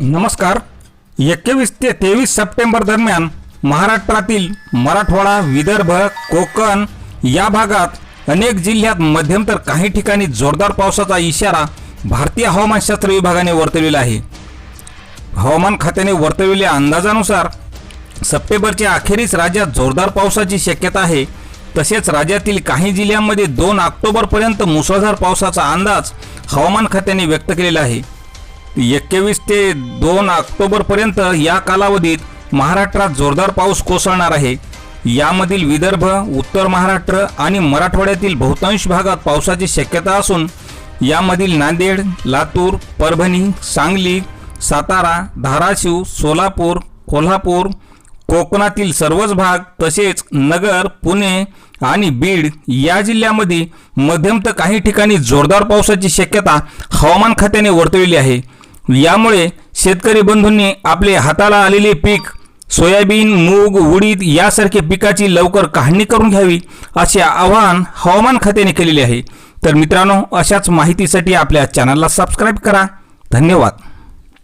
नमस्कार. एकवीस ते तेवीस सप्टेंबर दरम्यान महाराष्ट्रातील मराठवाडा विदर्भ कोकण या भागात अनेक जिल्ह्यात मध्यम तर काही ठिकाणी जोरदार पावसाचा इशारा भारतीय हवामानशास्त्र विभागाने वर्तवलेला आहे. हवामान खात्याने वर्तवलेल्या अंदाजानुसार सप्टेंबरच्या अखेरीस राज्यात जोरदार पावसाची शक्यता आहे. तसेच राज्यातील काही जिल्ह्यांमध्ये दोन ऑक्टोबरपर्यंत मुसळधार पावसाचा अंदाज हवामान खात्याने व्यक्त केलेला आहे. एकवीस ते दोन ऑक्टोबरपर्यंत या कालावधीत महाराष्ट्रात जोरदार पाऊस कोसळणार आहे. यामधील विदर्भ उत्तर महाराष्ट्र आणि मराठवाड्यातील बहुतांश भागात पावसाची शक्यता असून यामधील नांदेड लातूर परभणी सांगली सातारा धाराशिव सोलापूर कोल्हापूर कोकणातील सर्वच भाग तसेच नगर पुणे आणि बीड या जिल्ह्यामध्ये मध्यम तर काही ठिकाणी जोरदार पावसाची शक्यता हवामान खात्याने वर्तविली आहे. यामुळे शेतकरी बंधूंनी आपले हाताला आलेले पीक सोयाबीन मूग उडीद यासारखे पिकाची लवकर काढणी करून घ्यावी असे आवाहन हवामान खात्याने केलेले आहे. तर मित्रांनो अशाच माहितीसाठी आपल्या चॅनलला सबस्क्राईब करा. धन्यवाद.